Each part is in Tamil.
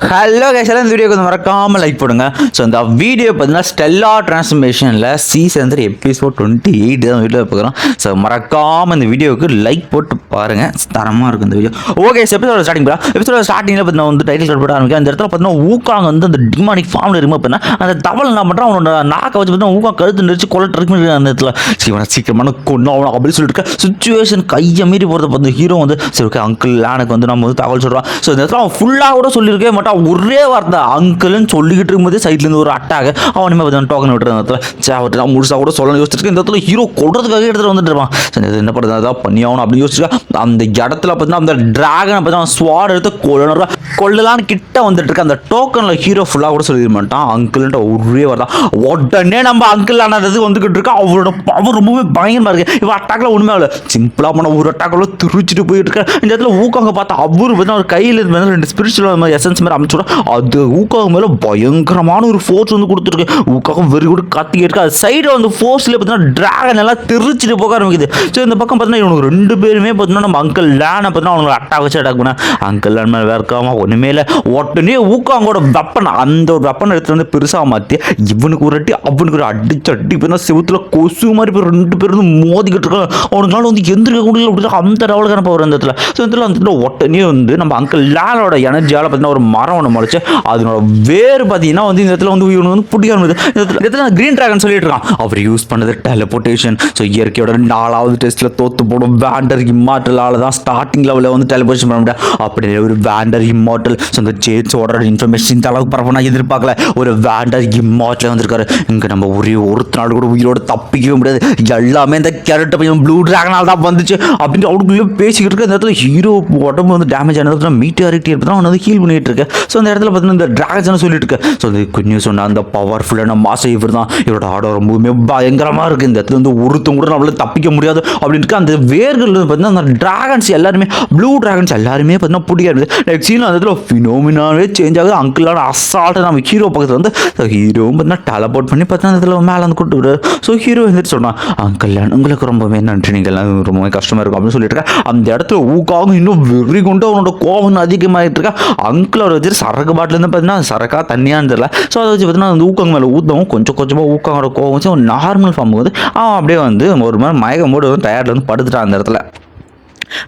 ஹலோ கேஷால இந்த வீடியோக்கு வந்து மறக்காமல் லைக் போடுங்க. ஸோ இந்த வீடியோ பார்த்தீங்கன்னா Stellar டிரான்ஸ்ஃபர்மேஷனில் season three episode twenty eight தான் வீடியோ பார்க்குறோம். ஸோ மறக்காமல் இந்த வீடியோவுக்கு லைக் போட்டு பாருங்கள் தரமாக இருக்கும் இந்த வீடியோ ஓகே எபிசோட ஸ்டார்டிங் போகிறா எபிசோட ஸ்டார்டிங்கில் பார்த்தீங்கன்னா வந்து டைட்டில் கார்டு போட ஆரம்பிக்கும் அந்த இடத்துல பார்த்தீங்கன்னா ஊக்காங்க வந்து அந்த டிமானிக் ஃபார்மில் இருக்கும் அப்படின்னா அந்த தவளை என்ன பண்ணுறான் அவனோட நாக்கை வச்சு பார்த்தீங்கன்னா ஊக்கா கழுத்து நெரிச்சு கொலை இருக்கு அந்த இடத்துல. சீவனை சீக்கிரமான கொண்டு அவனை அப்படின்னு சொல்லிட்டு சுச்சுவேஷன் கையை மீறி போகிறத பார்த்து ஹீரோ வந்து சரி ஓகே அங்கிள் லேனுக்கு வந்து நம்ம வந்து தகவல் சொல்கிறான் ஸோ இந்த இடத்துல அவன் ஃபுல்லாக கூட சொல்லியிருக்கே மாட்டான். ஒரே வார்த்தை. அங்கிள்னு சொல்லிக்கிட்டு இருக்கும்போதே சைட்லேருந்து ஒரு அட்டாக அவனுமே பார்த்து டோக்கன் விட்டுற இடத்துல சே அவர்கிட்ட நான் முழுசாக கூட சொல்ல யோசிச்சிருக்கேன். இந்த இடத்துல ஹீரோ கொடுறதுக்காக எடுத்துகிட்டு வந்துட்டு இருப்பான். சரி என்ன பண்ணுறது அதான் பண்ணி ஆகணும் அப்படின்னு யோசிச்சிருக்கேன் அந்த இடத்துல பார்த்தீங்கன்னா அந்த டிராகனை அவன் ஸ்வாட் எடுத்து கொள்ளணும் கொள்ளலான்னு கிட்ட வந்துட்டு இருக்க அந்த டோக்கனில் ஹீரோ ஃபுல்லாக கூட சொல்லிட மாட்டான். அங்கிள்ன்ற ஒரே வார்த்தை. உடனே நம்ம அங்கிள் ஆனது வந்துக்கிட்டு இருக்கா. அவரோட பவர் ரொம்பவே பயங்கரமாக இருக்கு. இவன் அட்டாக்ல உண்மையாக இல்லை சிம்பிளாக பண்ண ஒரு அட்டாக்ல திருச்சிட்டு போயிட்டு இருக்கேன் இந்த இடத்துல ஊக்கங்க பார்த்தா அவரு பார்த்தா ஒரு கையில் இருந்து ரெண்டு ஸ்பிரிச்சுவல் மாதிரி எசன்ஸ் மாதிரி அமைச்சு அது ஊக்காக மேலே பயங்கரமான ஒரு ஃபோர்ஸ் வந்து கொடுத்துருக்கு. ஊக்காக வெறி கூட கத்திக்கிட்டு இருக்கு அது சைடில் வந்து ஃபோர்ஸ்லேயே பார்த்தீங்கன்னா ட்ராகன் எல்லாம் திருச்சிட்டு போக ஆரம்பிக்குது. ஸோ இந்த பக்கம் பார்த்தீங்கன்னா இவனுக்கு ரெண்டு பேருமே பார்த்தீங்கன்னா நம்ம அங்கிள் லேனை பார்த்தீங்கன்னா அவங்களை அட்டாக் வச்சு அட்டாக் பண்ண. அங்கிள் லேன் மேலே வேர்க்காம ஒன்றுமே இல்லை. உடனே ஊக்காங்கோட வெப்பன் அந்த ஒரு வெப்பன் எடுத்து வந்து பெருசாக மாற்றி இவனுக்கு ஒரு அடி அவனுக்கு ஒரு அடிச்சு அடி பார்த்தா செவத்தில் கொசு மாதிரி இப்போ ரெண்டு பேரும் வந்து மோதிக்கிட்டு இருக்காங்க. அவனுக்கால வந்து எந்திரிக்க முடியல. அப்படி அந்த லெவலுக்கான பவர் அந்த இடத்துல. ஸோ இந்த இடத்துல அந்த உடனே வந்து நம்ம அங்கிள் லேனோட எனர்ஜியால் பார்த்தீங்கன்னா ஒரு மரம் ஒன்று முளைச்சு அதனோட வேர் பார்த்தீங்கன்னா வந்து இந்த இடத்துல வந்து இவனுக்கு வந்து பிடிக்க ஆரம்பிது இந்த இடத்துல கிரீன் டிராகன் சொல்லிட்டு இருக்கான். அவர் யூஸ் பண்ணது டெலபோர்டேஷன் ஸோ இயற்கையோட நாலாவது டெஸ்ட்டில் தோத்து போடும் வேண்டர் இம்மார்டலால் தான் ஸ்டார்டிங் லெவலில் வந்து டெலிபோர்ஷன் பண்ண முடியாது. அப்படி ஒரு வேண்டர் இம்மார்டல் ஸோ இந்த ஜேட்ஸோட இன்ஃபர்மேஷன் இந்த அளவுக்கு பரவ நான் எதிர்பார்க்கல. ஒரு வேண்டர் இம்மார்டல் வந்திருக்காரு. இங்கே நம்ம ஒரே ஒருத்த நாள் கூட உயிரோட தப்பிக்கவே முடியாது. எல்லாமே இந்த கேரக்டர் பையன் ப்ளூ ட்ராகனால் தான் வந்துச்சு. அப்படின்னு அவனுக்குள்ளே பேசிக்கிட்டு இருக்க இந்த இடத்துல ஹீரோ உடம்பு வந்து டேமேஜ் ஆனது மீட்டியாரிட்டி இருப்பதான் அவன் வந்து ஹீல் பண்ணிட்டு இருக்கேன் ஸோ அந்த இடத்துல பார்த்தீங்கன்னா இந்த டிராகன் சொல்லிட்டு இருக்கு ஸோ அது நியூஸ் ஒன்று அந்த பவர்ஃபுல்லான மாசம் இவர் தான் இவரோட ஆடம் ரொம்பவுமே பயங்கரமாக இருக்குது இந்த இடத்துல வந்து ஒருத்தம் கூட நம்மளால தப்பிக்க முடியாது. அப்படின்னு அந்த வேர்கள் பார்த்தீங்கன்னா அந்த ட்ராகன்ஸ் எல்லாருமே ப்ளூ ட்ராகன்ஸ் எல்லாருமே பார்த்தீங்கன்னா பிடிக்காது நெக்ஸ்ட் சீன் அந்த இடத்துல ஃபினோமினாவே சேஞ்ச் ஆகுது. அங்கிளான அசால்ட்டாக நம்ம ஹீரோ பக்கத்தில் வந்து ஹீரோவும் பார்த்தீங்கன்னா டெலபோர்ட் பண்ணி பார்த்தா அந்த இடத்துல மேலே வந்து கூட்டு விடுறாரு ஸோ ஹீரோ வந்துட்டு சொன்னான் அங்கிள் உங்களுக்கு ரொம்பவே நன்றி. நீங்கள் ரொம்பவே கஷ்டமாக இருக்கும். அப்படின்னு சொல்லிட்டு இருக்கேன் அந்த இடத்துல ஊக்காகவும் இன்னும் வெறி கொண்டு அவனோட கோவம் அதிகமாகிட்டு இருக்கா. அங்கிள் அவர் வச்சுட்டு சரக்கு பாட்டிலேருந்து பார்த்தீங்கன்னா சரக்கா தண்ணியான்னு தெரியல ஸோ அதை வச்சு பார்த்தீங்கன்னா அந்த ஊக்கங்க மேலே ஊற்றவும் கொஞ்சம் கொஞ்சமாக ஊக்காவோட கோவம் வச்சு நார்மல் ஃபார்ம் வந்து அவன் அப்படியே வந்து ஒரு மாதிரி மயக்கம் போட்டு வந்து வந்து படுத்துட்டான் அந்த இடத்துல.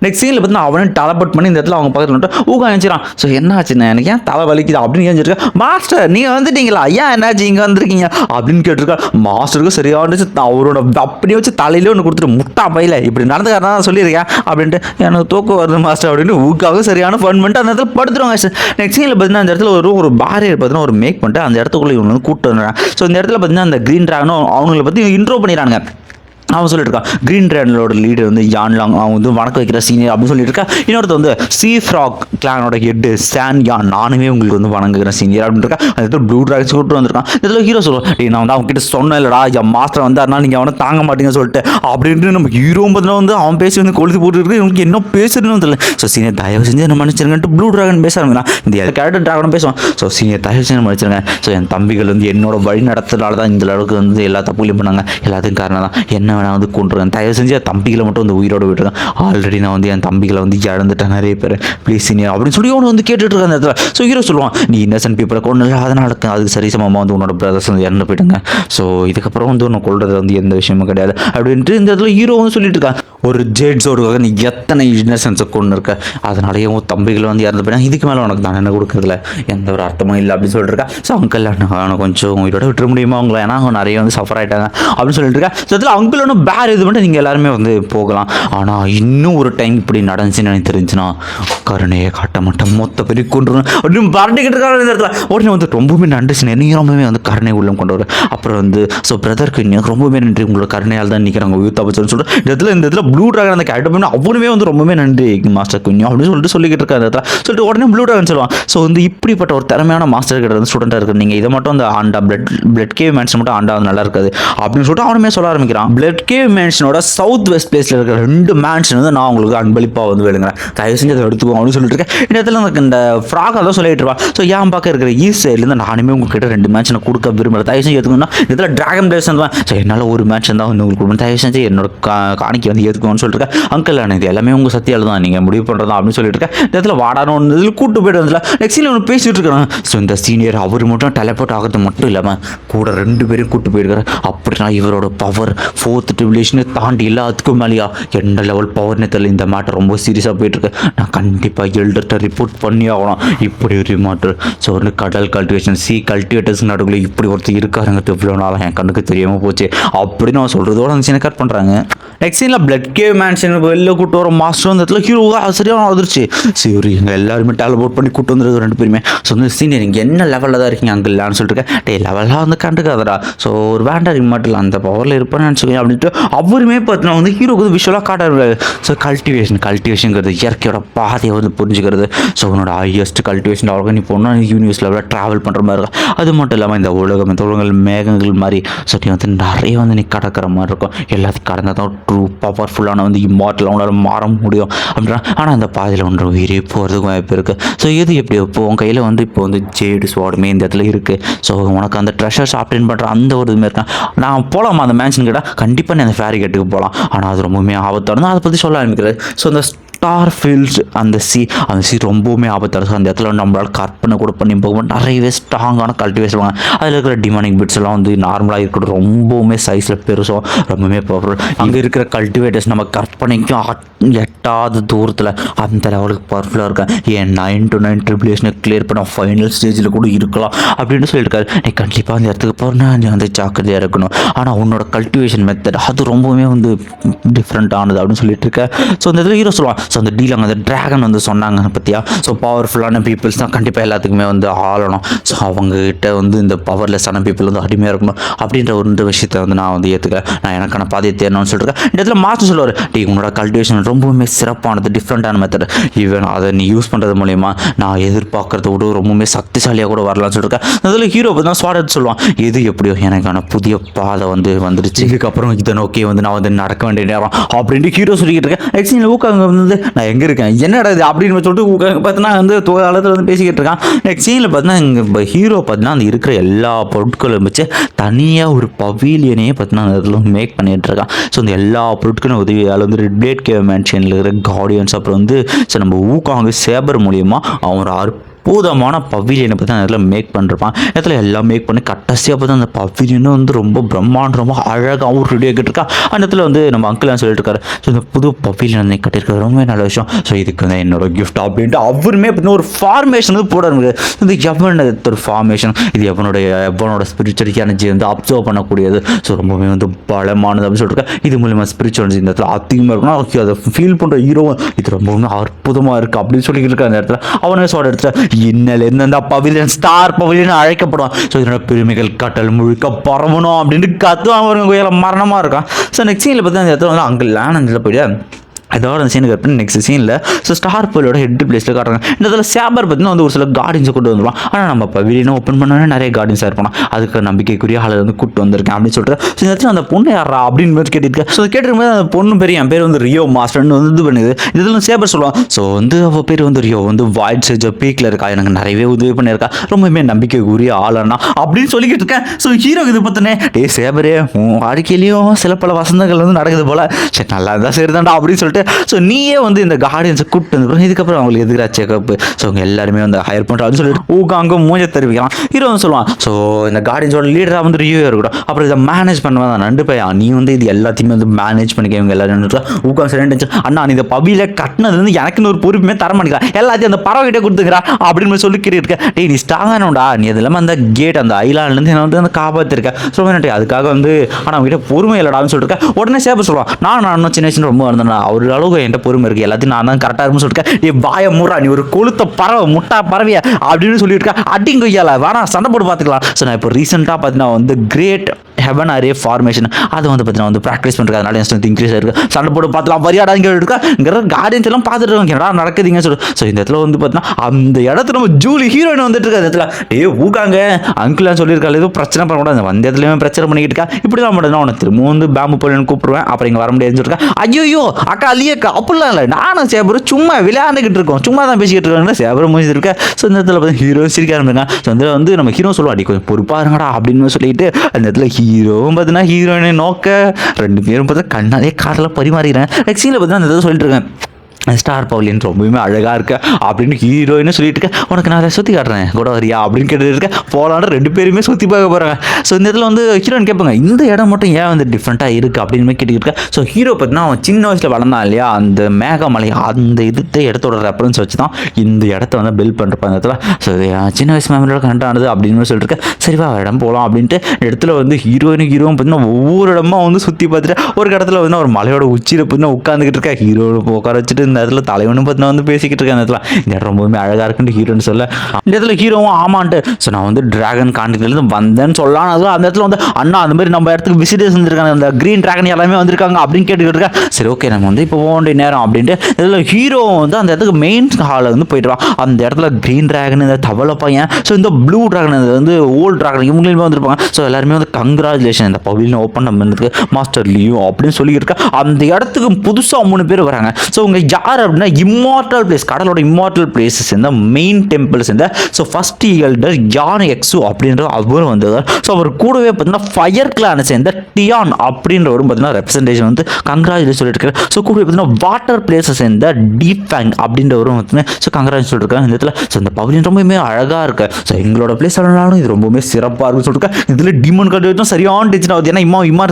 நெக்ஸ்ட் சீனில் பார்த்தீங்கன்னா அவனே டலபட் பண்ணி இந்த இடத்துல அவங்க பக்கத்தில் வந்துட்டு ஊக்கம் நினச்சிடான் ஸோ என்ன ஆச்சுண்ணே எனக்கு ஏன் தலை வலிக்குது அப்படின்னு கேஞ்சிருக்கேன் மாஸ்டர் நீங்கள் வந்துட்டீங்களா? ஏன் என்னாச்சு? இங்கே வந்திருக்கீங்க? அப்படின்னு கேட்டிருக்கா மாஸ்டருக்கு சரியாக இருந்துச்சு அவரோட அப்படியே வச்சு தலையிலே ஒன்று கொடுத்துட்டு முட்டா பையில இப்படி நடந்துக்காரனா சொல்லியிருக்கேன். அப்படின்ட்டு எனக்கு தூக்கம் வருது மாஸ்டர் அப்படின்னு ஊக்காக சரியான ஃபன் பண்ணிட்டு அந்த இடத்துல படுத்துருவாங்க சார் நெக்ஸ்ட் சீனில் பார்த்தீங்கன்னா அந்த இடத்துல ஒரு ஒரு பாரியர் பார்த்தீங்கன்னா ஒரு மேக் பண்ணிட்டு அந்த இடத்துக்குள்ளே இவங்க வந்து கூப்பிட்டு வந்துடுறாங்க. ஸோ இந்த இடத்துல பார்த்தீங்கன்னா அந்த க்ரீன் ட்ராகனும் அவங்களை பற்றி இன்ட்ரோ பண்ணிடுறாங்க அவன் சொல்லிட்டு இருக்கான் க்ரீன் ட்ராகனோட லீடர் வந்து யான் லாங் அவன் வந்து வணக்கம் வைக்கிற சீனியர் அப்படின்னு சொல்லிட்டு இருக்கா இன்னொருத்த வந்து சீ ஃப்ராக் கிளானோட ஹெட்டு சான் யான் நானுமே உங்களுக்கு வந்து வணங்குகிற சீனியர் அப்படின்னு இருக்கா அதுக்கு ப்ளூ ட்ராக்ஸ் கூப்பிட்டு வந்திருக்கான். இதில் ஹீரோ சொல்லுவோம் டே நான் வந்து அவங்க கிட்ட சொன்னேன் இல்லடா. என் மாஸ்டர் வந்து நீங்கள் அவனை தாங்க மாட்டீங்கன்னு சொல்லிட்டு. அப்படின்ட்டு நம்ம ஹீரோ பார்த்தீங்கன்னா வந்து அவன் பேசி வந்து கொழுத்து போட்டு இருக்கு இவனுக்கு என்ன பேசுறதுன்னு தெரியல. ஸோ சீனியர் தயவு செஞ்சு என்ன மன்னிச்சிருங்கன்ட்டு ப்ளூ ட்ராகன் பேச ஆரம்பிக்கிறான். இந்த கேரக்டர் ட்ராகனும் பேசுவான் ஸோ சீனியர் தயவு செஞ்சு மன்னிச்சிருங்க. ஸோ என் தம்பிகள் வந்து என்னோட வழி நடத்துறதுனால தான் இந்த அளவுக்கு வந்து எல்லா தப்புலையும் பண்ணாங்க. எல்லாத்துக்கும் காரணம் தான் என்ன நான் வந்து கொண்டுருவேன் தயவு செஞ்சு என் தம்பிகளை மட்டும் வந்து உயிரோட விட்டுருங்க. ஆல்ரெடி நான் வந்து என் தம்பிகளை வந்து இழந்துட்டேன் நிறைய பேர். ப்ளீஸ் நீ அப்படின்னு சொல்லி அவனை வந்து கேட்டுட்டு இருக்க அந்த இடத்துல. ஸோ ஹீரோ சொல்லுவான் நீ இன்னசென்ட் பீப்பிளை கொண்டு அதனால அதுக்கு சரி சமமாக வந்து உன்னோட பிரதர்ஸ் வந்து இறந்து போயிடுங்க. ஸோ இதுக்கப்புறம் வந்து உன்னை கொள்றது வந்து எந்த விஷயமும் கிடையாது. அப்படின்ட்டு இந்த இடத்துல ஹீரோ வந்து சொல்லிட்டு இருக்கான். ஒரு ஜேட்ஸோடுக்காக நீ எத்தனை இன்னசென்ஸை கொண்டு இருக்க அதனாலேயே உன் தம்பிகளை வந்து இறந்து போயிட்டா இதுக்கு மேலே உனக்கு தான் என்ன கொடுக்குறதுல எந்த ஒரு அர்த்தமும் இல்லை அப்படின்னு சொல்லிட்டு இருக்கா ஸோ அங்கிள் அவனை கொஞ்சம் உயிரோட விட்டுற முடியுமா அவங்கள ஏன்னா அவங்க நிறைய வந்து சஃபர் ஆகிட்டாங்க அப்படின்னு சொல்லிட்டு இருக்கா ஸோ அதில் அங்கிள் ஒன்றும் பேர் இது பண்ணிட்டு நீங்கள் எல்லாருமே வந்து போகலாம். ஆனால் இன்னும் ஒரு டைம் இப்படி நடந்துச்சுன்னு எனக்கு தெரிஞ்சுன்னா கருணையை காட்ட மாட்டேன் மொத்த பெரிய கொண்டு அப்படின்னு பரட்டிக்கிட்டு இருக்காங்க இந்த இடத்துல. உடனே வந்து ரொம்பவுமே நன்றிச்சு நீங்கள் ரொம்பவுமே வந்து கருணை உள்ளம் கொண்டு வர அப்புறம் வந்து ஸோ பிரதருக்கு இன்னும் ரொம்பவே நன்றி. உங்களோட கருணையால் தான் நிற்கிறாங்க யூத் அப்படின்னு சொல்லிட்டு இந்த இடத்துல இந்த இடத்துல ப்ளூ ட்ராகன் அந்த கேரக்டர் பண்ணி அவனுமே வந்து ரொம்பவே நன்றி மாஸ்டர் குஞ்சு அப்படின்னு சொல்லிட்டு சொல்லிக்கிட்டு இருக்காரு இடத்துல. சொல்லிட்டு உடனே ப்ளூ ட்ராகன் சொல்லுவான். ஸோ வந்து இப்படிப்பட்ட ஒரு திறமையான மாஸ்டர் கிட்ட வந்து ஸ்டூடெண்ட்டாக இருக்குது நீங்கள் இதை மட்டும் அந்த ஆண்டா பிளட் பிளட் கேவ் மேன்ஸ் மட்டும் ஆண்டா நல்லா இருக்காது. அப்படின்னு சொல்லிட்டு அவனுமே சொல்ல ஆரம்பிக்கிறான். பிளட் பெட்கேவ் மேன்ஷனோட சவுத் வெஸ்ட் பிளேஸில் இருக்கிற ரெண்டு மேன்ஷன் வந்து நான் உங்களுக்கு அன்பளிப்பாக வந்து வேணுங்கிறேன் தயவு செஞ்சு அதை எடுத்துக்கோங்க அப்படின்னு சொல்லிட்டு இருக்கேன். இந்த இடத்துல எனக்கு இந்த ஃப்ராக் தான் சொல்லிட்டு இருப்பான் ஸோ ஏன் பார்க்க இருக்கிற ஈஸ்ட் சைட்லேருந்து நானுமே உங்ககிட்ட ரெண்டு மேட்ச் கொடுக்க விரும்பல. தயவு செஞ்சு எடுத்துக்கணும் இதில் டிராகன் பிளேஸ் தான் ஸோ என்னால் ஒரு மேட்ச் தான் வந்து உங்களுக்கு கொடுப்பேன். தயவு செஞ்சு என்னோட கா- காணிக்கை வந்து ஏற்றுக்கோன்னு சொல்லிட்டு அங்கிள் நான் இது எல்லாமே உங்கள் சத்தியால் தான். நீங்கள் முடிவு பண்ணுறதா அப்படின்னு சொல்லிட்டு இருக்கேன். இந்த இடத்துல வாடான இதில் கூட்டு போயிட்டு வந்துல நெக்ஸ்ட் ஒன்று பேசிட்டு இருக்கிறேன். ஸோ இந்த சீனியர் அவர் மட்டும் டெலபோர்ட் ஆகிறது மட்டும் இல்லாமல் கூட ரெண்டு பேரும் கூட்டு போயிருக்காரு. அப்படின்னா இவரோட பவர் ஃபோர்த் ட்ரிபிலேஷனை தாண்டி எல்லாத்துக்கும் மேலேயா? என்ன லெவல் பவர்னே தெரியல. இந்த மேட்டர் ரொம்ப சீரியஸாக போயிட்டுருக்கு. நான் கண்டிப்பாக எல்டர்கிட்ட ரிப்போர்ட் பண்ணி ஆகணும். இப்படி ஒரு மேட்டர் ஸோ வந்து கடல் கல்டிவேஷன் சி கல்டிவேட்டர்ஸ் நடுவில் இப்படி ஒருத்தர் இருக்காருங்கிறது இவ்வளோ நாளாக என் கண்ணுக்கு தெரியாமல் போச்சு. அப்படின்னு அவன் சொல்கிறதோட அந்த சீனை கட் பண்ணுறாங்க நெக்ஸ்ட் சீனில் பிளட் கேவ் மேன்ஷன் வெளில கூட்டு வர மாஸ்டர் அந்த இடத்துல ஹீரோவாக சரியான வந்துருச்சு. சரி இங்கே எல்லாருமே டெலபோர்ட் பண்ணி கூட்டு வந்துருக்கு ரெண்டு பேருமே. ஸோ வந்து சீனியர் நீங்கள் என்ன லெவலில் தான் இருக்கீங்க? அங்கே இல்லைன்னு சொல்லிட்டு இருக்கேன். டே லெவலாக வந்து கண்டுக்காதடா ஸோ ஒரு வேண்டாம் மட்டும் இல்லை அந்த பவரில் இருப்பேன்னு நினச்சிக்கோங்க. வந்துட்டு அவருமே பார்த்தினா வந்து ஹீரோக்கு வந்து விஷுவலாக காட்டுறாரு ஸோ கல்டிவேஷன் கல்டிவேஷனுங்கிறது இயற்கையோட பாதையை வந்து புரிஞ்சுக்கிறது. ஸோ உன்னோட ஹையஸ்ட் கல்டிவேஷன் அவ்வளோ நீ போனால் யூனிவர்ஸ் லெவலில் ட்ராவல் பண்ணுற மாதிரி இருக்கும். அது மட்டும் இல்லாமல் இந்த உலகம் இந்த உலகங்கள் மேகங்கள் மாதிரி. ஸோ நீ வந்து நிறைய வந்து நீ கடக்கிற மாதிரி இருக்கும். எல்லாத்தையும் கடந்தால் தான் ட்ரூ பவர்ஃபுல்லான வந்து இம்மார்ட்டல் அவங்களால மாற முடியும். அப்படின்னா ஆனால் அந்த பாதையில் ஒன்று உயிரே போகிறதுக்கு வாய்ப்பு இருக்குது ஸோ எது எப்படி இப்போ உன் கையில் வந்து இப்போ வந்து ஜேடு ஸ்வாடுமே இந்த இடத்துல இருக்குது ஸோ உனக்கு அந்த ட்ரெஷர்ஸ் ஆப்டைன் பண்ணுற அந்த ஒரு இதுமாரி இருக்கான் நான் போகலாமா அந்த மேன்ஷன் கேட்டால் கண்டிப்பாக பண்ணி அந்த ஃபேரி கேட்டுக்கு போகலாம் ஆனால் அது ரொம்பவுமே ஆபத்தானது அதை பற்றி சொல்ல ஆரம்பிக்கிறது. ஸோ அந்த ஸ்டார் ஃபீல்ட்ஸ் அந்த சி அந்த சி ரொம்பவுமே ஆபத்தான அந்த இடத்துல நம்மளால் கற்பனை கூட பண்ணி போகும் நிறையவே ஸ்ட்ராங்கான கல்டிவேஷன் அதில் இருக்கிற டிமானிக் பிட்ஸ் எல்லாம் வந்து நார்மலாக இருக்கட்டும். ரொம்பவுமே சைஸில் பெருசும் ரொம்பவுமே பவர்ஃபுல் அங்கே இருக்கிற கல்டிவேட்டர்ஸ் நம்ம கற்பனைக்கும் எட்டாவது எட்டாத தூரத்தில் அந்த லெவலுக்கு பவர்ஃபுல்லாக இருக்கேன் ஏன் நைன் டு நைன் ட்ரிபிளேஷனை கிளியர் பண்ண ஃபைனல் ஸ்டேஜில் கூட இருக்கலாம். அப்படின்னு சொல்லியிருக்காரு. நீ கண்டிப்பாக அந்த இடத்துக்கு போகிறனா நீ வந்து ஜாக்கிரதையாக இருக்கணும். ஆனால் உன்னோட கல்டிவேஷன் மெத்தட் அது ரொம்பவுமே வந்து டிஃப்ரெண்ட்டானது அப்படின்னு சொல்லிட்டு இருக்க. ஸோ அந்த இதில் ஹீரோ சொல்லுவான் ஸோ அந்த டீல் அந்த ட்ராகன் வந்து சொன்னாங்க பற்றியா ஸோ பவர்ஃபுல்லான பீப்புள்ஸ் தான் கண்டிப்பாக எல்லாத்துக்குமே வந்து ஆளணும். ஸோ அவங்கக்கிட்ட வந்து இந்த பவர்லெஸ்ஸான பீப்புள் வந்து அடிமையாக இருக்கணும் அப்படின்ற ஒரு விஷயத்தை வந்து நான் வந்து ஏற்றுக்க நான் எனக்கான பாதையை தேடணும்னு சொல்லிருக்கேன் இந்த இடத்துல மாற்ற சொல்லுவார் டீ உன்னோட கல்டிவேஷன் ரொம்பவுமே சிறப்பானது டிஃப்ரெண்ட்டான மெத்தட் ஈவன் அதை நீ யூஸ் பண்ணுறது மூலயமா நான் எதிர்பார்க்கறத விட ரொம்பவுமே சக்திசாலியாக கூட வரலாம்னு சொல்லியிருக்கேன் அதில் ஹீரோ பற்றி தான் ஸ்வாட் சொல்லுவான். எது எப்படியோ எனக்கான புதிய பாதை வந்து வந்துருச்சு. இதுக்கப்புறம் இதை நோக்கி வந்து நான் வந்து நடக்க வேண்டிய நேரம் அப்படின்ட்டு ஹீரோ சொல்லிக்கிட்டு இருக்கேன். நெக்ஸ்ட் ஊக்காங்க வந்து நான் எங்கே இருக்கேன்? என்னடா இது? அப்படின்னு சொல்லிட்டு ஊக்காங்க பார்த்தீங்கன்னா வந்து தோழத்தில் வந்து பேசிக்கிட்டு இருக்கான். நெக்ஸ்ட் சீனில் பார்த்தீங்கன்னா இங்கே ஹீரோ பார்த்தீங்கன்னா அந்த இருக்கிற எல்லா பொருட்களும் வச்சு தனியாக ஒரு பவிலியனையே பார்த்தீங்கன்னா அந்த இடத்துல மேக் பண்ணிகிட்டு இருக்கான். ஸோ அந்த எல்லா பொருட்களும் உதவியால் வந்து ரெட் பிளேட் கேவ் மேன்ஷனில் இருக்கிற கார்டியன்ஸ் அப்புறம் வந்து ஸோ நம்ம ஊக்காங்க சேபர் மூலியமாக அவன் ஒரு அற்புதமான பவிலியனை பற்றி அந்த இடத்துல மேக் பண்ணிருப்பான். இடத்துல எல்லாம் மேக் பண்ணி கடைசியாக பார்த்து அந்த பவிலியனும் வந்து ரொம்ப பிரம்மாண்ட ரொம்ப அழகாகவும் ரெடி ஆகிட்டு இருக்கா அந்த இடத்துல வந்து நம்ம அங்கிள் சொல்லிட்டு இருக்காரு. ஸோ இந்த புது பவிலியன் வந்து கட்டியிருக்காரு ரொம்ப நல்ல விஷயம். ஸோ இதுக்கு வந்து என்னோட கிஃப்ட் அப்படின்ட்டு அவருமே பார்த்தீங்கன்னா ஒரு ஃபார்மேஷன் வந்து போட இந்த எவன் ஒரு ஃபார்மேஷன் இது எவனுடைய எவனோட ஸ்பிரிச்சுவல் எனர்ஜி வந்து அப்சர்வ் பண்ணக்கூடியது? ஸோ ரொம்பவே வந்து பலமானது அப்படின்னு சொல்லிட்டு இது மூலியமாக ஸ்பிரிச்சுவல் எனர்ஜி இந்த இடத்துல அதிகமாக இருக்கணும் ஓகே அதை ஃபீல் பண்ணுற ஹீரோவும் இது ரொம்பவுமே அற்புதமாக இருக்குது அப்படின்னு சொல்லிக்கிட்டு இருக்க அந்த இடத்துல. அவனே சொல்ற இடத்துல இன்னலேருந்து அந்த பவிலியன் ஸ்டார் பவிலியன் அழைக்கப்படுவான். ஸோ இதனோட பெருமைகள் கட்டல் முழுக்க பரவணும் அப்படின்ட்டு கத்துவான் அவருங்க மரணமாக இருக்கான். ஸோ நெக்ஸ்ட் சீனில் பார்த்தா அந்த இடத்துல வந்து அங்கே லேனந்தில் போயிட்டு அதோட அந்த சீனுக்கு அப்புறம் நெக்ஸ்ட் சீனில் ஸோ ஸ்டார் போலோட ஹெட் பிளேஸில் காட்டுறாங்க. இந்த இதில் சேபர் பார்த்தீங்கன்னா வந்து ஒரு சில கார்டன்ஸை கொண்டு வந்துருவான். ஆனால் நம்ம இப்போ ஓப்பன் பண்ணோன்னே நிறைய கார்டன்ஸாக இருப்பான். அதுக்கு நம்பிக்கைக்குரிய ஆளை வந்து கூட்டு வந்திருக்கேன் அப்படின்னு சொல்லிட்டு. ஸோ இந்த இடத்துல அந்த பொண்ணு யாரா அப்படின்னு மாதிரி கேட்டிருக்கேன் ஸோ கேட்டிருக்கும்போது அந்த பொண்ணு பேர் என் பேர் வந்து ரியோ மாஸ்டர்னு வந்து இது பண்ணுது. இதில் சேபர் சொல்லுவான். ஸோ வந்து அவள் பேர் வந்து ரியோ வந்து வாய்ட் சேஜ் பீக்கில் இருக்கா. எனக்கு நிறையவே உதவி பண்ணியிருக்கா. ரொம்பவுமே நம்பிக்கைக்குரிய ஆளானா அப்படின்னு சொல்லிக்கிட்டு இருக்கேன். ஸோ ஹீரோ இது பார்த்தனே டே சேபரே உன் வாழ்க்கையிலையும் சில பல வசந்தங்கள் வந்து நடக்குது போல. சரி நல்லா இருந்தால் சரிதான்டா அப்படின்னு சொல்லிட்டு ஸோ நீயே வந்து இந்த கார்டியன்ஸை கூப்பிட்டு வந்து இதுக்கப்புறம் அவங்களுக்கு எதுக்குறா செக்அப் ஸோ அவங்க எல்லாருமே வந்து ஹையர் பண்ணுறான்னு சொல்லிட்டு ஊக்காங்க மூஞ்ச தெரிவிக்கலாம் ஹீரோ வந்து சொல்லுவான் ஸோ இந்த கார்டியன்ஸோட லீடராக வந்து ரியூ இருக்கட்டும். அப்புறம் இதை மேனேஜ் பண்ணுவேன் தான். நண்டு பையன் நீ வந்து இது எல்லாத்தையுமே வந்து மேனேஜ் பண்ணிக்க இவங்க எல்லாரும் ஊக்கம் சரி அண்ணா நீ இந்த பபியில் கட்டினது வந்து எனக்குன்னு ஒரு பொறுப்புமே தர மாட்டேங்கிறா எல்லாத்தையும் அந்த பறவைகிட்டே கொடுத்துக்கிறா? அப்படின்னு சொல்லி இருக்க. டேய் நீ ஸ்ட்ராங்கானோடா நீ அது இல்லாமல் அந்த கேட் அந்த ஐலாண்ட்லேருந்து என்ன வந்து அந்த காப்பாற்றிருக்க ஸோ நன்றி அதுக்காக வந்து ஆனால் அவங்ககிட்ட பொறுமை இல்லடான்னு சொல்லிட்டு உடனே சேப்ப சொல்லுவான் நான் நான் இன்னும் சின்ன சின்ன ரொம்ப இருந்தேன் அவர் அளவுக்கு என்கிட்ட பொறுமை இருக்குது எல்லாத்தையும் நான் தான் கரெக்டாக இருக்குன்னு சொல்லிட்டு நீ பாய முறா நீ ஒரு கொளுத்த பறவை முட்டா பறவையா? அப்படின்னு சொல்லிட்டு இருக்க. அடிங்க வேணா சண்டை போட்டு பார்த்துக்கலாம். ஸோ நான் இப்போ ரீசெண்டாக பார்த்தீங்கன்னா வந்து கிரேட் ஹெவன் அரே ஃபார்மேஷன் அதை வந்து பார்த்தீங்கன்னா வந்து ப்ராக்டிஸ் பண்ணுறது அதனால ஸ்ட்ரென்த் இன்க்ரீஸ் ஆயிருக்கு. சண்டை போட்டு பார்த்துலாம் வரியாடா இங்கே இருக்கா. இங்கே கார்டியன்ஸ் எல்லாம் பார்த்துட்டு இருக்காங்க. என்னடா நடக்குதுங்க சொல்லு. ஸோ இந்த இடத்துல வந்து பார்த்தீங்கன்னா அந்த இடத்துல நம்ம ஜூலி ஹீரோயின் வந்துட்டு இருக்கா இடத்துல ஏ ஊக்காங்க அங்கிள்லாம் சொல்லியிருக்காள் ஏதோ பிரச்சனை பண்ணக்கூடாது. அந்த இடத்துலையுமே பிரச்சனை பண்ணிக்கிட்டு இருக்கா. இப்படி தான் மட்டும் உனக்கு திரும்ப வந்து பேம்பு போலன்னு கூப்பிடுவேன். அப்புறம் இங்கே வர முடியாதுன்னு சொல்லிருக்கா ஐயோ அக்கா அலியக்கா அப்படிலாம் இல்லை. நானும் சேபரும் சும்மா விளையாண்டுக்கிட்டு இருக்கோம். சும்மா தான் பேசிக்கிட்டு இருக்காங்க சேபரும் முடிஞ்சு இருக்கா. ஸோ இந்த இடத்துல பார்த்து ஹீரோ சிரிக்க ஆரம்பிங்க ஸோ இந்த வந்து நம்ம ஹீரோ சொல்லுவோம். அடி கொஞ்சம் பொறுப்பாக இருங்கடா அப்படின்னு சொல்லிட்டு அந்த இடத்துல ஹீரோவும் பார்த்தீங்கன்னா ஹீரோயினை நோக்க ரெண்டு பேரும் பார்த்தா கண்ணாலே காரில் பரிமாறிக்கிறேன். நெக்ஸ்ட் சீனில் பார்த்தீங்கன்னா அந்த இதை சொல்லிட்டு இருக்கேன். ஸ்டார் பவுலின் ரொம்பவுமே அழகாக இருக்க அப்படின்னு ஹீரோயின்னு சொல்லிட்டு இருக்க. உனக்கு நான் அதை சுற்றி காட்டுறேன். கூட வரியா? அப்படின்னு கேட்டுட்டு இருக்க. போலான்னு ரெண்டு பேருமே சுற்றி பார்க்க போகிறாங்க ஸோ இந்த இடத்துல வந்து ஹீரோயின் கேட்பாங்க இந்த இடம் மட்டும் ஏன் வந்து டிஃப்ரெண்ட்டாக இருக்குது அப்படின்னு மாதிரி கேட்டுக்கிட்டு இருக்க. ஸோ ஹீரோ பார்த்தீங்கன்னா அவன் சின்ன வயசில் வளர்ந்தான் இல்லையா? அந்த மேகமலை அந்த இதுத்த இடத்தோட ரெஃபரன்ஸ் வச்சு தான் இந்த இடத்த வந்து பில்ட் பண்ணுறப்ப அந்த இடத்துல. ஸோ சின்ன வயசு மேமரியோட கண்டானது அப்படின்னு சொல்லிட்டு இருக்க. சரிவா இடம் போகலாம் அப்படின்ட்டு இடத்துல வந்து ஹீரோயின் ஹீரோவும் பார்த்தீங்கன்னா ஒவ்வொரு இடமா வந்து சுற்றி பார்த்துட்டு ஒரு இடத்துல வந்து ஒரு மலையோட உச்சியில் பார்த்தீங்கன்னா உட்காந்துக்கிட்டு இருக்கேன் ஹீரோ உட்கார வச்சுட்டு இந்த இடத்துல தலைவனும் பார்த்தீங்கன்னா வந்து பேசிக்கிட்டு இருக்கேன் அந்த இடத்துல இந்த இடம் ரொம்பவுமே அழகாக இருக்குன்னு ஹீரோன்னு சொல்ல? இந்த இடத்துல ஹீரோவும் ஆமான்ட்டு. ஸோ நான் வந்து டிராகன் காண்டிலேருந்து வந்தேன்னு சொல்லலாம் அதுவும் அந்த இடத்துல வந்து அண்ணா அந்த மாதிரி நம்ம இடத்துக்கு விசிட்டர்ஸ் வந்திருக்காங்க. அந்த க்ரீன் டிராகன் எல்லாமே வந்திருக்காங்க. அப்படின்னு கேட்டுக்கிட்டு இருக்கேன் சரி ஓகே நம்ம வந்து இப்போ போக வேண்டிய நேரம். அப்படின்ட்டு இதில் ஹீரோ வந்து அந்த இடத்துக்கு மெயின் ஹாலில் வந்து போயிட்டு அந்த இடத்துல க்ரீன் டிராகன் இந்த தவளை பையன் ஸோ இந்த ப்ளூ டிராகன் இது வந்து ஓல்ட் டிராகன் இவங்களுமே வந்திருப்பாங்க ஸோ எல்லாருமே வந்து கங்க்ராச்சுலேஷன் இந்த பவிலியன் ஓப்பன் பண்ணதுக்கு மாஸ்டர் லியூ அப்படின்னு சொல்லிக்கிட்டு அந்த இடத்துக்கு புதுசாக மூணு பேர் வராங்க. ஸோ உங்க யார் அப்படின்னா இம்மார்டல் பிளேஸ் கடலோட இம்மார்டல் பிளேசஸ் இந்த மெயின் டெம்பிள்ஸ் இந்த ஸோ ஃபர்ஸ்ட் ஈகல்டர் யான் எக்ஸு அப்படின்ற அவரும் வந்தது ஸோ அவர் கூடவே பார்த்தீங்கன்னா ஃபயர் கிளானை சேர்ந்த டியான் அப்படின்றவரும் பார்த்தீங்கன்னா ரெப்ரஸன்டேஷன் வந்து கங்க்ராச்சுலேஷன் சொல்லிட்டு இருக்காரு ஸோ கூடவே பார்த்தீங்கன்னா வாட்டர் பிளேசஸ் சேர்ந்த டீப் ஃபேங் அப்படின்றவரும் பார்த்தீங்கன்னா ஸோ கங்க்ராச்சுலேஷன் சொல்லியிருக்காங்க இந்த இடத்துல. ஸோ இந்த பவிலியன் ரொம்பவுமே அழகாக இருக்கு. ஸோ எங்களோட பிளேஸ் ஆனாலும் இது ரொம்பவுமே சிறப்பாக இருக்குன்னு சொல்லிட்டு இதில் டிமன் கல்வி சரியான டென்ஷன் ஆகுது. ஏன்னா இம்மா இம்மா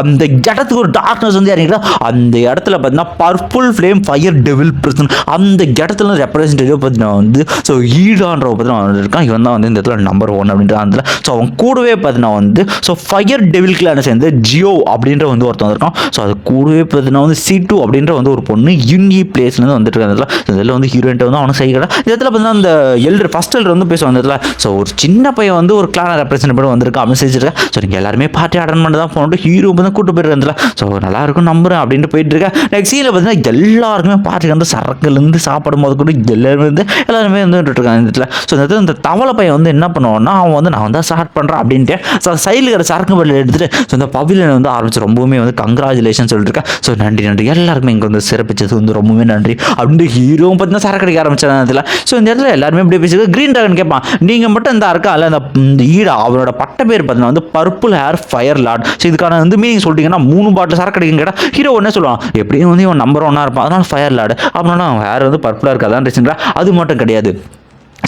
அந்த இடத்துக்கு ஒரு டார்க்னஸ் வந்து இறங்கிட்டா அந்த இடத்துல பார்த்தீங்கன்னா பர்பிள் ஃப்ளேம் ஃபயர் டெவில் பிரசன் அந்த இடத்துல ரெப்ரஸன்டேட்டிவ் பார்த்தீங்கன்னா வந்து ஸோ ஈடான்ற பார்த்தீங்கன்னா வந்து இருக்கான். இவன் தான் வந்து இந்த இடத்துல நம்பர் ஒன் அப்படின்ற அந்த ஸோ அவன் கூடவே பார்த்தீங்கன்னா வந்து ஸோ ஃபயர் டெவில் கிளான சேர்ந்து ஜியோ அப்படின்ற வந்து ஒருத்தன் வந்திருக்கான். ஸோ அது கூடவே பார்த்தீங்கன்னா வந்து சி டூ அப்படின்ற வந்து ஒரு பொண்ணு யூனி பிளேஸ்லேருந்து வந்துட்டு இருக்க இதில் வந்து ஹீரோயின்ட்ட வந்து அவனுக்கு செய்யல. இந்த இடத்துல பார்த்தீங்கன்னா அந்த எல்டர் ஃபர்ஸ்ட் எல்டர் வந்து பேசுவாங்க இந்த இடத்துல. ஸோ ஒரு சின்ன பையன் வந்து ஒரு கிளான ரெப்ரசென்ட் பண்ணி வந்திருக்கான் அப்படின்னு செஞ்சிருக்கேன் ஸோ நீங்கள் எல்லாருமே பார்ட்டி அட்டன் பண்ணி தான் போனோம் ஹீரோ வந்து கூட்டு போயிருக்கேன் ஸோ நல்லா இருக்கும் நம்புறேன் அப்படின்ட்டு போயிட்டு இருக்கேன். நெக்ஸ்ட் சீனில் பார்த்தீங்கன்னா எல்லாருக்குமே பாட்டுக்கு வந்து சரக்குலேருந்து சாப்பிடும் போது கூட எல்லாருமே வந்து எல்லாருமே வந்து இருக்காங்க இந்த இடத்துல. ஸோ இந்த இடத்துல இந்த தவளை பையன் வந்து என்ன பண்ணுவான்னா அவன் வந்து நான் வந்து ஸ்டார்ட் பண்ணுறேன் அப்படின்ட்டு ஸோ சைடில் இருக்கிற சரக்கு பள்ளியில் எடுத்துட்டு ஸோ இந்த பவிலியனை வந்து ஆரம்பிச்சு ரொம்பவுமே வந்து கங்க்ராச்சுலேஷன் சொல்லிட்டுருக்கேன் ஸோ நன்றி நன்றி. எல்லாருக்குமே இங்கே வந்து சிறப்பிச்சது வந்து ரொம்பவே நன்றி. அப்படின்ட்டு ஹீரோவும் பார்த்தீங்கன்னா சரக்கு அடிக்க ஆரம்பிச்சேன் அதில் ஸோ இந்த இடத்துல எல்லாருமே இப்படி பேசிட்டு க்ரீன் ட்ராகன் கேட்பான் நீங்கள் மட்டும் இந்த இருக்கா? இல்லை அந்த இந்த ஈடா அவரோட பட்ட பேர் பார்த்தீங்கன்னா வந்து purple hair fire lot so இதுக்கான வந்து மீனிங் சொல்லிட்டீங்கன்னா மூணு பாட்டில் சரக்கு அடிக்கும் கேட்டால் ஹீரோ ஒன்றே சொல்லுவான். எப்படியும் வந்து இவன் நம்பர் ஒன்னாக இருப்பான். அதனால் ஃபயர் லாடு அப்படின்னா அவன் ஹேர் வந்து பர்பிளாக இருக்காதான் ரீசன்டா அது மட்டும் கிடையாது.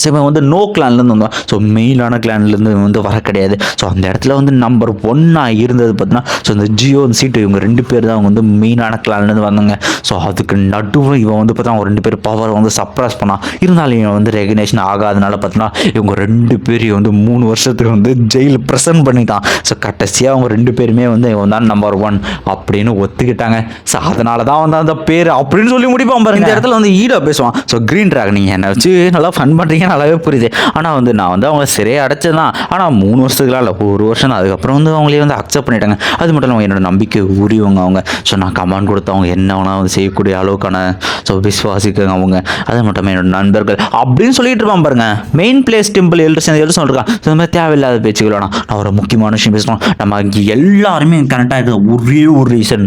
ஸோ இவன் வந்து நோ கிளான்லேருந்து வந்தான். ஸோ மெயினான கிளான்லேருந்து வந்து வர கிடையாது. ஸோ அந்த இடத்துல வந்து நம்பர் ஒன்னாக இருந்தது பார்த்தீங்கன்னா ஸோ இந்த ஜியோ சீட்டு இவங்க ரெண்டு பேர் தான் அவங்க வந்து மெயினான கிளான்லேருந்து வந்தாங்க. ஸோ அதுக்கு நடுவில் இவன் வந்து பார்த்தா அவங்க ரெண்டு பேர் பவர் வந்து சப்ரஸ் பண்ணான் இருந்தாலும் இவன் வந்து ரெகனேஷன் ஆகாதனால பார்த்தீங்கன்னா இவங்க ரெண்டு பேரையும் வந்து மூணு வருஷத்துக்கு வந்து ஜெயில் ப்ரெசன்ட் பண்ணிட்டான். ஸோ கடைசியாக அவங்க ரெண்டு பேருமே வந்து இவன் தான் நம்பர் ஒன் அப்படின்னு ஒத்துக்கிட்டாங்க. ஸோ அதனால தான் வந்து அந்த பேர் அப்படின்னு சொல்லி முடிப்பான் பாருங்க. இந்த இடத்துல வந்து ஈடா பேசுவான். ஸோ க்ரீன் ட்ராக் நீங்கள் என்ன வச்சு நல்லா ஃபன் பண்ணுறீங்க நல்லாவே புரியுது. ஆனால் வந்து நான் வந்து அவங்க சிறையை அடைச்சதான் ஆனால் மூணு வருஷத்துக்குலாம் இல்லை. ஒரு வருஷம் தான். அதுக்கப்புறம் வந்து அவங்களே வந்து அக்செப்ட் பண்ணிட்டாங்க. அது மட்டும் இல்லாமல் என்னோட நம்பிக்கை உரியவங்க அவங்க. ஸோ நான் கமாண்ட் கொடுத்து அவங்க என்ன வேணால் வந்து செய்யக்கூடிய அளவுக்கான ஸோ விசுவாசிக்கங்க அவங்க. அது மட்டும் என்னோட நண்பர்கள். அப்படின்னு சொல்லிட்டு இருப்பான் பாருங்க. மெயின் பிளேஸ் டெம்பிள் எழுத்து சேர்ந்து எழுத்து சொல்லிருக்கான். ஸோ இந்த மாதிரி தேவையில்லாத பேச்சுக்கள் வேணாம். நான் ஒரு முக்கியமான விஷயம் பேசணும். நம்ம இங்கே எல்லாருமே கனெக்டாக இருக்கிற ஒரே ஒரு ரீசன்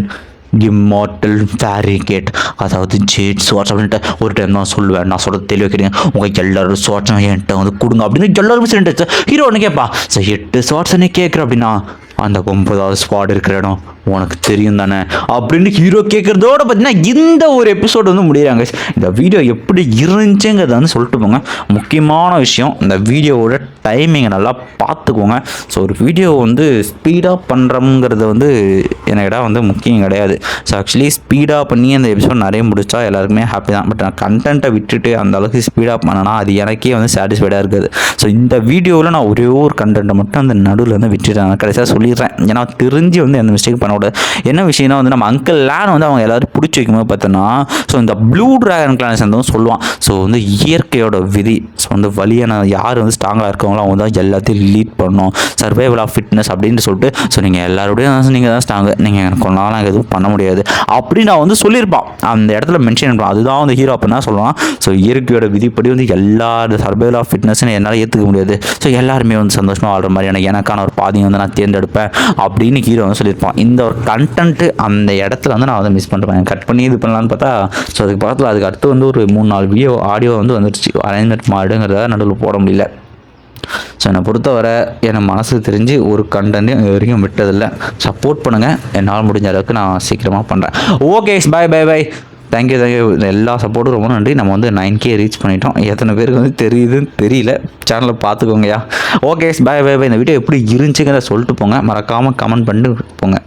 இம்மார்டல் ஃபேரிகேட் அதாவது ஜேட் ஸ்வாட்ச் அப்படின்ட்டு ஒரு டைம் தான் சொல்லுவேன். நான் சொல்கிறது தெளிவாக கேட்டீங்க உங்கள் எல்லாரும் ஸ்வாட்சும் என்கிட்ட வந்து கொடுங்க அப்படின்னு எல்லாருமே சொல்லிட்டு ஹீரோ ஒன்று கேட்பா ஸோ எட்டு ஸ்வாட்ஸ் என்ன கேட்குற அப்படின்னா அந்த ஒன்பதாவது ஸ்பாட் இருக்கிற இடம் உனக்கு தெரியும் தானே? அப்படின்னு ஹீரோ கேட்குறதோட பார்த்தீங்கன்னா இந்த ஒரு எபிசோடு வந்து முடியிறாங்க இந்த வீடியோ எப்படி இருந்துச்சுங்கிறத வந்து சொல்லிட்டு போங்க. முக்கியமான விஷயம் இந்த வீடியோவோட டைமிங்கை நல்லா பார்த்துக்கோங்க. ஸோ ஒரு வீடியோ வந்து ஸ்பீடாக பண்ணுறோங்கிறது வந்து எனக்கிட்ட வந்து முக்கியம் கிடையாது. ஸோ ஆக்சுவலி ஸ்பீடாக பண்ணி அந்த எபிசோட் நிறைய முடிச்சா எல்லாருக்குமே ஹாப்பி தான். பட் நான் கண்டென்ட்டை விட்டுட்டு அந்த அளவுக்கு ஸ்பீடாக பண்ணனா அது எனக்கே வந்து சாட்டிஸ்ஃபைடாக இருக்குது. ஸோ இந்த வீடியோவில் நான் ஒரே ஒரு கண்டென்ட்டை மட்டும் அந்த நடுவில் வந்து விட்டுட்டேன். கடைசியாக சொல்லி சொல்லிடுறேன் ஏன்னா தெரிஞ்சு வந்து எந்த மிஸ்டேக் பண்ணக்கூடாது. என்ன விஷயம்னா வந்து நம்ம அங்கிள் லேன் வந்து அவங்க எல்லாரும் பிடிச்சி வைக்கும்போது பார்த்தோன்னா ஸோ இந்த ப்ளூ ட்ராகன் கிளான் சேர்ந்தவங்க சொல்லுவான். ஸோ வந்து இயற்கையோட விதி ஸோ வந்து வழியான யார் வந்து ஸ்ட்ராங்காக இருக்கவங்களோ அவங்க தான் எல்லாத்தையும் லீட் பண்ணணும் சர்வைவல் ஆஃப் ஃபிட்னஸ் அப்படின்னு சொல்லிட்டு ஸோ நீங்கள் எல்லாரோடையும் நீங்கள் தான் ஸ்ட்ராங்கு நீங்கள் எனக்கு ஒரு நாங்கள் எதுவும் பண்ண முடியாது. அப்படின்னு நான் வந்து சொல்லியிருப்பான். அந்த இடத்துல மென்ஷன் பண்ணுவான் அதுதான் வந்து ஹீரோ அப்படின்னா சொல்லலாம் சொல்லுவான். ஸோ இயற்கையோட விதிப்படி வந்து எல்லா சர்வைவல் ஆஃப் ஃபிட்னஸ்னு என்னால் ஏற்றுக்க முடியாது. ஸோ எல்லாருமே வந்து சந்தோஷமாக வாழ்கிற மாதிரியான எனக்கான ஒரு பாதையை வந்து நான் தேர்ந்தெடுப்பேன். அப்படின்னு ஹீரோ வந்து சொல்லியிருப்பான். இந்த ஒரு கண்டென்ட்டு அந்த இடத்துல வந்து நான் வந்து மிஸ் பண்ணுறேன் கட் பண்ணி இது பண்ணலான்னு பார்த்தா ஸோ அதுக்கு பக்கத்தில் அதுக்கு அடுத்து வந்து ஒரு மூணு நாலு வீடியோ ஆடியோ வந்து வந்துருச்சு. அரேஞ்ச்மெண்ட் மாடுங்கிறத நடுவில் போட முடியல. ஸோ என்னை பொறுத்தவரை என் மனசு தெரிஞ்சு ஒரு கண்டென்ட்டையும் இது வரைக்கும் விட்டதில்லை. சப்போர்ட் பண்ணுங்கள் என்னால் முடிஞ்ச அளவுக்கு நான் சீக்கிரமாக பண்ணுறேன் okay bye bye bye thank you thank you எல்லா சப்போர்ட்டும் ரொம்ப நன்றி. நம்ம வந்து நைன் கே ரீச் பண்ணிட்டோம். எத்தனை பேருக்கு வந்து தெரியுதுன்னு தெரியல. சேனலை பார்த்துக்கோங்கயா ஓகே பாய் பாய் பை இந்த வீடியோ எப்படி இருந்துச்சுங்கிறத சொல்லிட்டு போங்க. மறக்காமல் கமெண்ட் பண்ணிட்டு போங்க.